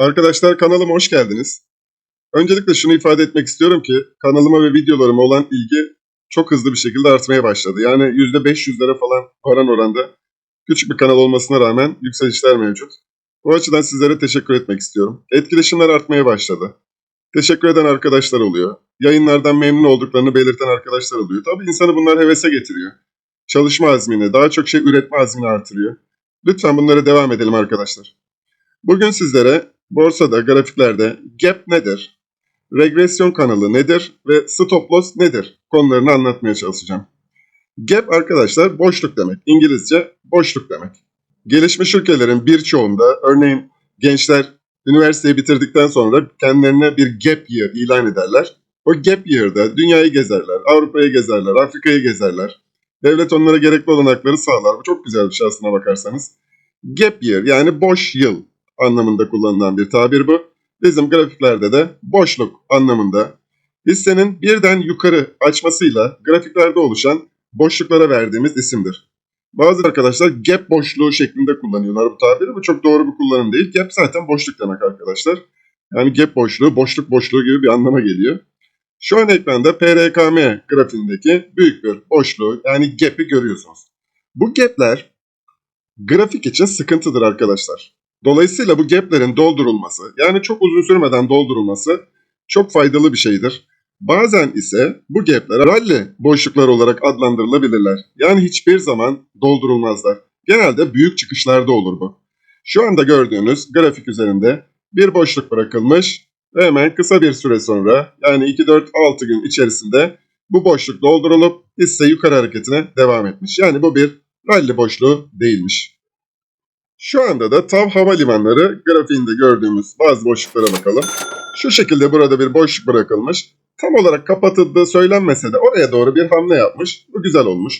Arkadaşlar kanalıma hoş geldiniz. Öncelikle şunu ifade etmek istiyorum ki kanalıma ve videolarıma olan ilgi çok hızlı bir şekilde artmaya başladı. Yani %500'lere falan oran oranda küçük bir kanal olmasına rağmen yükselişler mevcut. Bu açıdan sizlere teşekkür etmek istiyorum. Etkileşimler artmaya başladı. Teşekkür eden arkadaşlar oluyor. Yayınlardan memnun olduklarını belirten arkadaşlar oluyor. Tabii insanı bunlar hevese getiriyor. Çalışma azmini, daha çok şey üretme azmini artırıyor. Lütfen bunlara devam edelim arkadaşlar. Bugün sizlere borsada, grafiklerde gap nedir, regresyon kanalı nedir ve stop loss nedir konularını anlatmaya çalışacağım. Gap arkadaşlar boşluk demek. İngilizce boşluk demek. Gelişmiş ülkelerin birçoğunda örneğin gençler üniversiteyi bitirdikten sonra kendilerine bir gap year ilan ederler. O gap year'da dünyayı gezerler, Avrupa'yı gezerler, Afrika'yı gezerler. Devlet onlara gerekli olanakları sağlar. Bu çok güzel bir şey aslına bakarsanız. Gap year yani boş yıl anlamında kullanılan bir tabir bu. Bizim grafiklerde de boşluk anlamında hissenin birden yukarı açmasıyla grafiklerde oluşan boşluklara verdiğimiz isimdir. Bazı arkadaşlar gap boşluğu şeklinde kullanıyorlar bu tabiri. Bu çok doğru bir kullanım değil. Gap zaten boşluk demek arkadaşlar. Yani gap boşluğu, boşluk boşluğu gibi bir anlama geliyor. Şu an ekranda PRKM grafiğindeki büyük bir boşluğu yani gap'i görüyorsunuz. Bu gap'ler grafik için sıkıntıdır arkadaşlar. Dolayısıyla bu gap'lerin doldurulması yani çok uzun sürmeden doldurulması çok faydalı bir şeydir. Bazen ise bu gap'ler rally boşlukları olarak adlandırılabilirler. Yani hiçbir zaman doldurulmazlar. Genelde büyük çıkışlarda olur bu. Şu anda gördüğünüz grafik üzerinde bir boşluk bırakılmış ve hemen kısa bir süre sonra yani 2-4-6 gün içerisinde bu boşluk doldurulup hisse yukarı hareketine devam etmiş. Yani bu bir rally boşluğu değilmiş. Şu anda da TAV Havalimanları grafiğinde gördüğümüz bazı boşluklara bakalım. Şu şekilde burada bir boşluk bırakılmış. Tam olarak kapatıldığı söylenmese de oraya doğru bir hamle yapmış. Bu güzel olmuş.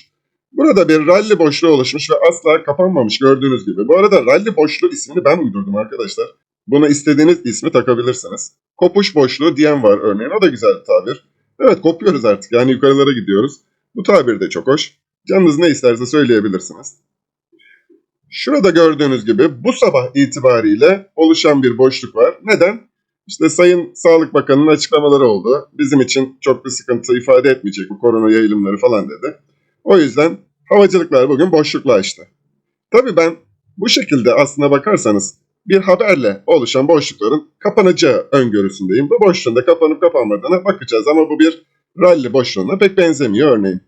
Burada bir rally boşluğu oluşmuş ve asla kapanmamış gördüğünüz gibi. Bu arada rally boşluğu ismini ben uydurdum arkadaşlar. Buna istediğiniz ismi takabilirsiniz. Kopuş boşluğu diyen var örneğin. O da güzel bir tabir. Evet kopuyoruz artık yani yukarılara gidiyoruz. Bu tabir de çok hoş. Canınız ne isterse söyleyebilirsiniz. Şurada gördüğünüz gibi bu sabah itibariyle oluşan bir boşluk var. Neden? İşte Sayın Sağlık Bakanı'nın açıklamaları oldu. Bizim için çok bir sıkıntı ifade etmeyecek bu korona yayılımları falan dedi. O yüzden havacılıklar bugün boşlukla açtı. Tabii ben bu şekilde aslına bakarsanız bir haberle oluşan boşlukların kapanacağı öngörüsündeyim. Bu boşluğun da kapanıp kapanmadığına bakacağız ama bu bir rally boşluğuna pek benzemiyor örneğin.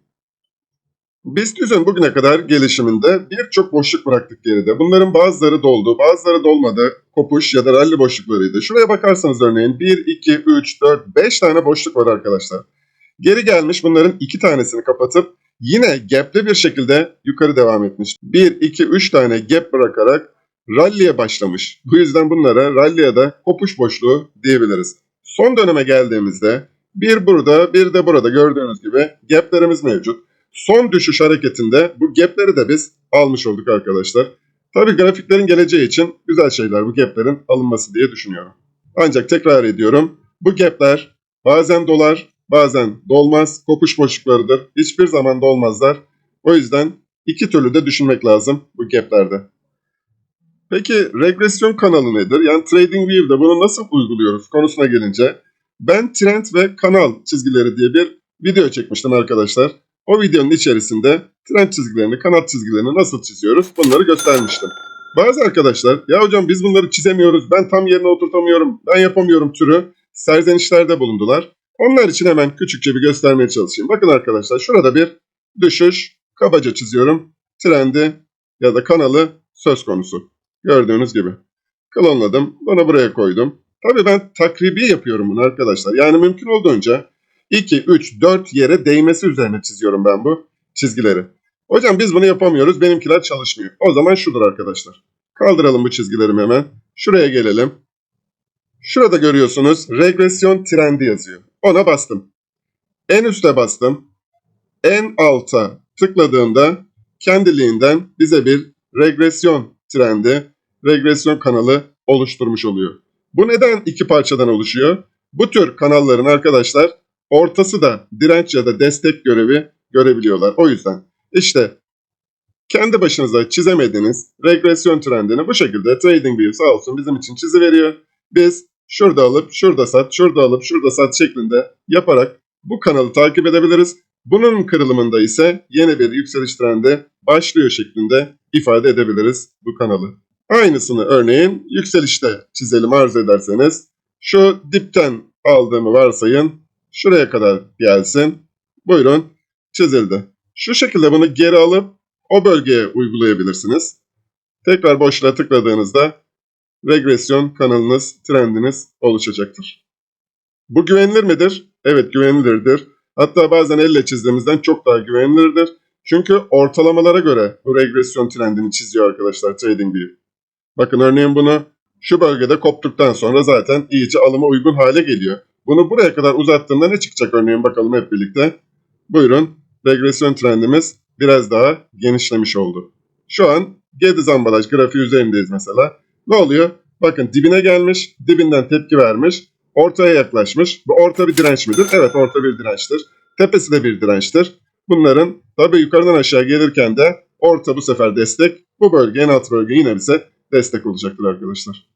BIST 100'ün bugüne kadar gelişiminde birçok boşluk bıraktık geride. Bunların bazıları doldu, bazıları dolmadı. Kopuş ya da rally boşluklarıydı. Şuraya bakarsanız örneğin 1, 2, 3, 4, 5 tane boşluk var arkadaşlar. Geri gelmiş bunların 2 tanesini kapatıp yine gap'li bir şekilde yukarı devam etmiş. 1, 2, 3 tane gap bırakarak rally'e başlamış. Bu yüzden bunlara rally ya da kopuş boşluğu diyebiliriz. Son döneme geldiğimizde bir burada bir de burada gördüğünüz gibi gap'lerimiz mevcut. Son düşüş hareketinde bu gap'leri de biz almış olduk arkadaşlar. Tabi grafiklerin geleceği için güzel şeyler bu gap'lerin alınması diye düşünüyorum. Ancak tekrar ediyorum bu gap'ler bazen dolar bazen dolmaz kopuş boşluklarıdır. Hiçbir zaman dolmazlar. O yüzden iki türlü de düşünmek lazım bu gap'lerde. Peki regresyon kanalı nedir? Yani TradingView'da bunu nasıl uyguluyoruz konusuna gelince ben trend ve kanal çizgileri diye bir video çekmiştim arkadaşlar. O videonun içerisinde trend çizgilerini, kanat çizgilerini nasıl çiziyoruz bunları göstermiştim. Bazı arkadaşlar ya hocam biz bunları çizemiyoruz, ben tam yerine oturtamıyorum, ben yapamıyorum türü serzenişlerde bulundular. Onlar için hemen küçükçe bir göstermeye çalışayım. Bakın arkadaşlar şurada bir düşüş kabaca çiziyorum. Trendi ya da kanalı söz konusu. Gördüğünüz gibi. Klonladım. Bunu buraya koydum. Tabii ben takribi yapıyorum bunu arkadaşlar. Yani mümkün olduğunca 2, 3, 4 yere değmesi üzerine çiziyorum ben bu çizgileri. Hocam biz bunu yapamıyoruz. Benimkiler çalışmıyor. O zaman şudur arkadaşlar. Kaldıralım bu çizgilerimi hemen. Şuraya gelelim. Şurada görüyorsunuz regresyon trendi yazıyor. Ona bastım. En üste bastım. En alta tıkladığımda kendiliğinden bize bir regresyon trendi, regresyon kanalı oluşturmuş oluyor. Bu neden iki parçadan oluşuyor? Bu tür kanalların arkadaşlar ortası da direnç ya da destek görevi görebiliyorlar. O yüzden işte kendi başınıza çizemediğiniz regresyon trendini bu şekilde TradingView sağ olsun bizim için çiziveriyor. Biz şurada alıp şurada sat, şurada alıp şurada sat şeklinde yaparak bu kanalı takip edebiliriz. Bunun kırılımında ise yeni bir yükseliş trendi başlıyor şeklinde ifade edebiliriz bu kanalı. Aynısını örneğin yükselişte çizelim arzu ederseniz. Şu dipten aldığımı varsayın. Şuraya kadar gelsin. Buyurun çizildi. Şu şekilde bunu geri alıp o bölgeye uygulayabilirsiniz. Tekrar boşluğa tıkladığınızda regresyon kanalınız, trendiniz oluşacaktır. Bu güvenilir midir? Evet güvenilirdir. Hatta bazen elle çizdiğimizden çok daha güvenilirdir. Çünkü ortalamalara göre bu regresyon trendini çiziyor arkadaşlar TradingView. Bakın örneğin bunu şu bölgede koptuktan sonra zaten iyice alıma uygun hale geliyor. Bunu buraya kadar uzattığında ne çıkacak örneğin bakalım hep birlikte. Buyurun regresyon trendimiz biraz daha genişlemiş oldu. Şu an Geddes ambalaj grafiği üzerindeyiz mesela. Ne oluyor? Bakın dibine gelmiş, dibinden tepki vermiş, ortaya yaklaşmış. Bu orta bir direnç midir? Evet orta bir dirençtir. Tepesi de bir dirençtir. Bunların tabi yukarıdan aşağı gelirken de orta bu sefer destek. Bu bölge en alt bölge yine bize destek olacaktır arkadaşlar.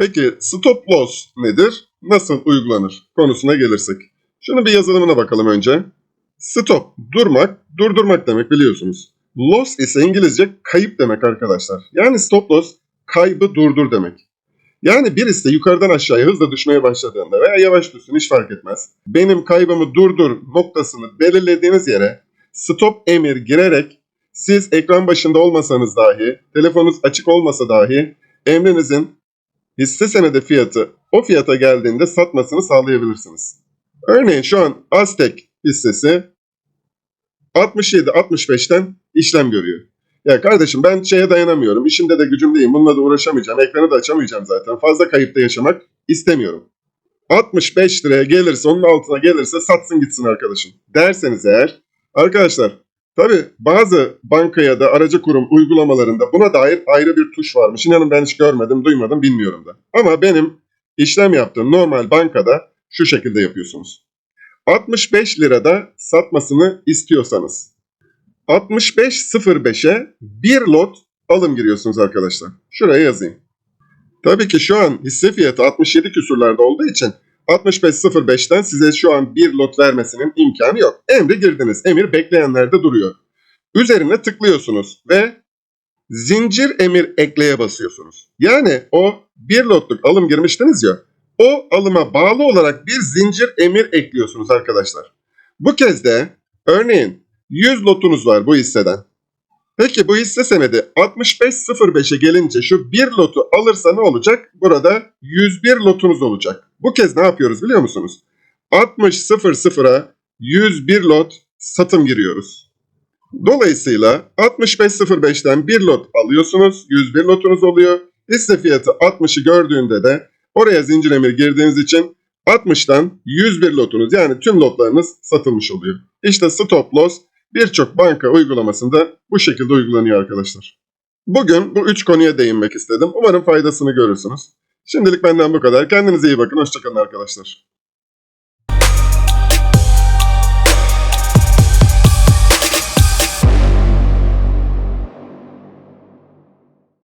Peki stop loss nedir? Nasıl uygulanır? Konusuna gelirsek. Şunu bir yazılımına bakalım önce. Stop, durmak, durdurmak demek biliyorsunuz. Loss ise İngilizce kayıp demek arkadaşlar. Yani stop loss kaybı durdur demek. Yani birisi de yukarıdan aşağıya hızla düşmeye başladığında veya yavaş düşsün hiç fark etmez. Benim kaybımı durdur noktasını belirlediğiniz yere stop emir girerek siz ekran başında olmasanız dahi, telefonunuz açık olmasa dahi emrinizin hisse senedi fiyatı o fiyata geldiğinde satmasını sağlayabilirsiniz. Örneğin şu an Aztek hissesi 67-65'ten işlem görüyor. Ya kardeşim ben şeye dayanamıyorum. İşimde de gücümdeyim. Bununla da uğraşamayacağım. Ekranı da açamayacağım zaten. Fazla kayıpta yaşamak istemiyorum. 65 liraya gelirse onun altına gelirse satsın gitsin arkadaşım. Derseniz eğer arkadaşlar tabi bazı banka ya da aracı kurum uygulamalarında buna dair ayrı bir tuş varmış. İnanın ben hiç görmedim, duymadım, bilmiyorum da. Ama benim işlem yaptığım normal bankada şu şekilde yapıyorsunuz. 65 lirada satmasını istiyorsanız 65.05'e bir lot alım giriyorsunuz arkadaşlar. Şuraya yazayım. Tabii ki şu an hisse fiyatı 67 küsurlarda olduğu için 65.05'ten size şu an bir lot vermesinin imkanı yok. Emri girdiniz. Emir bekleyenlerde duruyor. Üzerine tıklıyorsunuz ve zincir emir ekleye basıyorsunuz. Yani o bir lotluk alım girmiştiniz ya o alıma bağlı olarak bir zincir emir ekliyorsunuz arkadaşlar. Bu kez de örneğin 100 lotunuz var bu hisseden. Peki bu hisse senedi 65.05'e gelince şu bir lotu alırsa ne olacak? Burada 101 lotunuz olacak. Bu kez ne yapıyoruz biliyor musunuz? 60.00'a 101 lot satım giriyoruz. Dolayısıyla 65.05'ten bir lot alıyorsunuz. 101 lotunuz oluyor. Hisse fiyatı 60'ı gördüğünde de oraya zincir emir girdiğiniz için 60'tan 101 lotunuz yani tüm lotlarınız satılmış oluyor. İşte stop loss birçok banka uygulamasında bu şekilde uygulanıyor arkadaşlar. Bugün bu üç konuya değinmek istedim. Umarım faydasını görürsünüz. Şimdilik benden bu kadar. Kendinize iyi bakın. Hoşçakalın arkadaşlar.